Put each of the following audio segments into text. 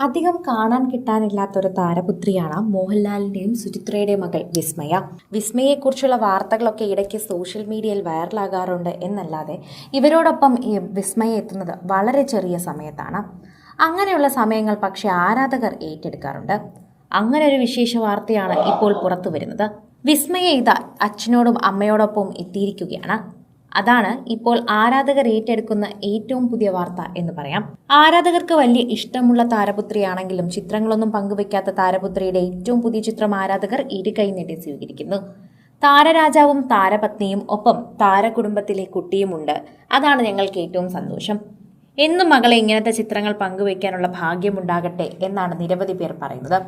അധികം കാണാൻ കിട്ടാനില്ലാത്തൊരു താരപുത്രിയാണ് മോഹൻലാലിന്റെയും സുചിത്രയുടെയും മകൾ വിസ്മയ. വിസ്മയെക്കുറിച്ചുള്ള വാർത്തകളൊക്കെ ഇടയ്ക്ക് സോഷ്യൽ മീഡിയയിൽ വൈറലാകാറുണ്ട് എന്നല്ലാതെ ഇവരോടൊപ്പം ഈ വിസ്മയ എത്തുന്നത് വളരെ ചെറിയ സമയത്താണ്. അങ്ങനെയുള്ള സമയങ്ങൾ പക്ഷേ ആരാധകർ ഏറ്റെടുക്കാറുണ്ട്. അങ്ങനെ ഒരു വിശേഷ വാർത്തയാണ് ഇപ്പോൾ പുറത്തു വരുന്നത് വിസ്മയ ഇതാ അച്ഛനോടും അമ്മയോടൊപ്പം എത്തിയിരിക്കുകയാണ്. അതാണ് ഇപ്പോൾ ആരാധകർ ഏറ്റെടുക്കുന്ന ഏറ്റവും പുതിയ വാർത്ത എന്ന് പറയാം. ആരാധകർക്ക് വലിയ ഇഷ്ടമുള്ള താരപുത്രിയാണെങ്കിലും ചിത്രങ്ങളൊന്നും പങ്കുവെക്കാത്ത താരപുത്രിയുടെ ഏറ്റവും പുതിയ ചിത്രം ആരാധകർ ഇരുകൈ നീട്ടി സ്വീകരിക്കുന്നു. താരരാജാവും താരപത്നിയും ഒപ്പം താരകുടുംബത്തിലെ കുട്ടിയുമുണ്ട്. അതാണ് ഞങ്ങൾക്ക് ഏറ്റവും സന്തോഷം. എന്നും മകളെ ഇങ്ങനത്തെ ചിത്രങ്ങൾ പങ്കുവയ്ക്കാനുള്ള ഭാഗ്യമുണ്ടാകട്ടെ എന്നാണ് നിരവധി പേർ പറയുന്നത്.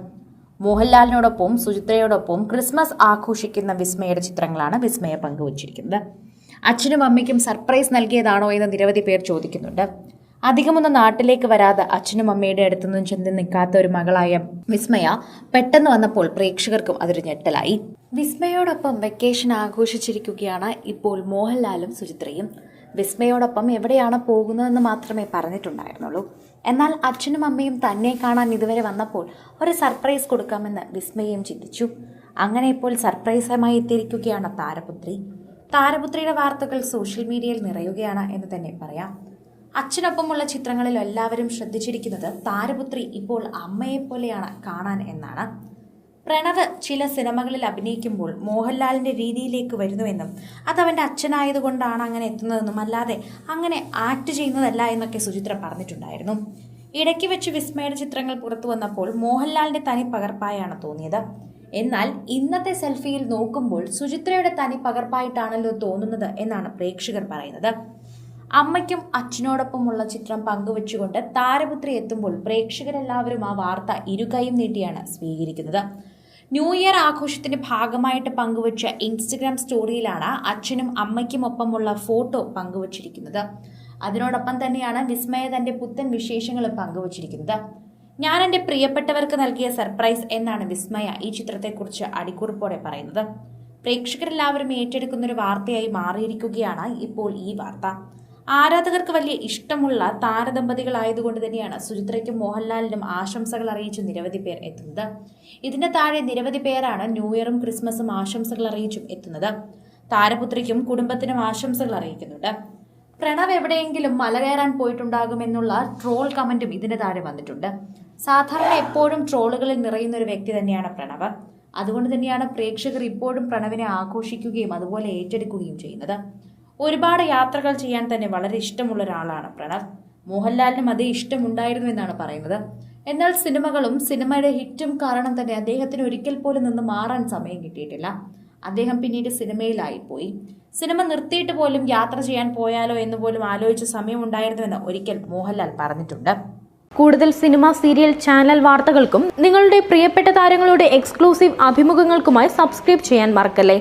മോഹൻലാലിനോടൊപ്പം സുചിത്രയോടൊപ്പം ക്രിസ്മസ് ആഘോഷിക്കുന്ന വിസ്മയുടെ ചിത്രങ്ങളാണ് വിസ്മയ പങ്കുവച്ചിരിക്കുന്നത്. അച്ഛനും അമ്മയ്ക്കും സർപ്രൈസ് നൽകിയതാണോ എന്ന് നിരവധി പേർ ചോദിക്കുന്നുണ്ട്. അധികമൊന്നും നാട്ടിലേക്ക് വരാതെ അച്ഛനും അമ്മയുടെ അടുത്തൊന്നും ചെന്ന് നിൽക്കാത്ത ഒരു മകളായ വിസ്മയ പെട്ടെന്ന് വന്നപ്പോൾ പ്രേക്ഷകർക്കും അതൊരു ഞെട്ടലായി. വിസ്മയോടൊപ്പം വെക്കേഷൻ ആഘോഷിച്ചിരിക്കുകയാണ് ഇപ്പോൾ മോഹൻലാലും സുചിത്രയും. വിസ്മയോടൊപ്പം എവിടെയാണ് പോകുന്നതെന്ന് മാത്രമേ പറഞ്ഞിട്ടുണ്ടായിരുന്നുള്ളൂ. എന്നാൽ അച്ഛനും അമ്മയും തന്നെ കാണാൻ ഇതുവരെ വന്നപ്പോൾ ഒരു സർപ്രൈസ് കൊടുക്കാമെന്ന് വിസ്മയും ചിന്തിച്ചു. അങ്ങനെ ഇപ്പോൾ സർപ്രൈസുമായി എത്തിയിരിക്കുകയാണ് താരപുത്രി. താരപുത്രിയുടെ വാർത്തകൾ സോഷ്യൽ മീഡിയയിൽ നിറയുകയാണ് എന്ന് തന്നെ പറയാം. അച്ഛനൊപ്പമുള്ള ചിത്രങ്ങളിൽ എല്ലാവരും ശ്രദ്ധിച്ചിരിക്കുന്നത് താരപുത്രി ഇപ്പോൾ അമ്മയെപ്പോലെയാണ് കാണാൻ എന്നാണ്. പ്രണവ് ചില സിനിമകളിൽ അഭിനയിക്കുമ്പോൾ മോഹൻലാലിന്റെ രീതിയിലേക്ക് വരുന്നുവെന്നും അത് അവന്റെ അച്ഛനായതുകൊണ്ടാണ് അങ്ങനെ എത്തുന്നതെന്നും അല്ലാതെ അങ്ങനെ ആക്ട് ചെയ്യുന്നതല്ല എന്നൊക്കെ സുചിത്ര പറഞ്ഞിട്ടുണ്ടായിരുന്നു. ഇടയ്ക്ക് വെച്ച് വിസ്മയുടെ ചിത്രങ്ങൾ പുറത്തു വന്നപ്പോൾ മോഹൻലാലിന്റെ തനി പകർപ്പായാണ് തോന്നിയത്. എന്നാൽ ഇന്നത്തെ സെൽഫിയിൽ നോക്കുമ്പോൾ സുചിത്രയുടെ തനി പകർപ്പായിട്ടാണല്ലോ തോന്നുന്നത് എന്നാണ് പ്രേക്ഷകർ പറയുന്നത്. അമ്മയ്ക്കും അച്ഛനോടൊപ്പമുള്ള ചിത്രം പങ്കുവച്ചുകൊണ്ട് താരപുത്രി എത്തുമ്പോൾ പ്രേക്ഷകരെല്ലാവരും ആ വാർത്ത ഇരുകൈയും നീട്ടിയാണ് സ്വീകരിക്കുന്നത്. ന്യൂ ഇയർ ആഘോഷത്തിന്റെ ഭാഗമായിട്ട് പങ്കുവച്ച ഇൻസ്റ്റഗ്രാം സ്റ്റോറിയിലാണ് അച്ഛനും അമ്മയ്ക്കും ഒപ്പമുള്ള ഫോട്ടോ പങ്കുവച്ചിരിക്കുന്നത്. അതിനോടൊപ്പം തന്നെയാണ് വിസ്മയ തന്റെ പുത്തൻ വിശേഷങ്ങൾ പങ്കുവച്ചിരിക്കുന്നത്. ഞാൻ എന്റെ പ്രിയപ്പെട്ടവർക്ക് നൽകിയ സർപ്രൈസ് എന്നാണ് വിസ്മയ ഈ ചിത്രത്തെക്കുറിച്ച് അടിക്കുറിപ്പോടെ പറയുന്നത്. പ്രേക്ഷകരെല്ലാവരും ഏറ്റെടുക്കുന്ന ഒരു വാർത്തയായി മാറിയിരിക്കുകയാണ് ഇപ്പോൾ ഈ വാർത്ത. ആരാധകർക്ക് വലിയ ഇഷ്ടമുള്ള താരദമ്പതികളായതുകൊണ്ട് തന്നെയാണ് സുചിത്രയ്ക്കും മോഹൻലാലിനും ആശംസകൾ അറിയിച്ച് നിരവധി പേർ എത്തുന്നത്. ഇതിന്റെ താഴെ നിരവധി പേരാണ് ന്യൂ ഇയറും ക്രിസ്മസും ആശംസകൾ അറിയിച്ചും എത്തുന്നത്. താരപുത്രിക്കും കുടുംബത്തിനും ആശംസകൾ അറിയിക്കുന്നുണ്ട്. പ്രണവ് എവിടെയെങ്കിലും മല കയറാൻ പോയിട്ടുണ്ടാകുമെന്നുള്ള ട്രോൾ കമന്റും ഇതിന് താഴെ വന്നിട്ടുണ്ട്. സാധാരണ എപ്പോഴും ട്രോളുകളിൽ നിറയുന്ന ഒരു വ്യക്തി തന്നെയാണ് പ്രണവ്. അതുകൊണ്ട് തന്നെയാണ് പ്രേക്ഷകർ ഇപ്പോഴും പ്രണവിനെ ആഘോഷിക്കുകയും അതുപോലെ ഏറ്റെടുക്കുകയും ചെയ്യുന്നത്. ഒരുപാട് യാത്രകൾ ചെയ്യാൻ തന്നെ വളരെ ഇഷ്ടമുള്ള ഒരാളാണ് പ്രണവ്. മോഹൻലാലിനും അതേ ഇഷ്ടമുണ്ടായിരുന്നു എന്നാണ് പറയുന്നത്. എന്നാൽ സിനിമകളും സിനിമയുടെ ഹിറ്റും കാരണം തന്നെ അദ്ദേഹത്തിന് ഒരിക്കൽ പോലും നിന്ന് മാറാൻ സമയം കിട്ടിയിട്ടില്ല. അദ്ദേഹം പിന്നീട് സിനിമയിലായിപ്പോയി. സിനിമ നിർത്തിയിട്ട് പോലും യാത്ര ചെയ്യാൻ പോയാലോ എന്ന് പോലും ആലോചിച്ച സമയമുണ്ടായിരുന്നുവെന്ന് ഒരിക്കൽ മോഹൻലാൽ പറഞ്ഞിട്ടുണ്ട്. കൂടുതൽ സിനിമ സീരിയൽ ചാനൽ വാർത്തകൾക്കും നിങ്ങളുടെ പ്രിയപ്പെട്ട താരങ്ങളുടെ എക്സ്ക്ലൂസീവ് അഭിമുഖങ്ങൾക്കുമായി സബ്സ്ക്രൈബ് ചെയ്യാൻ മറക്കല്ലേ?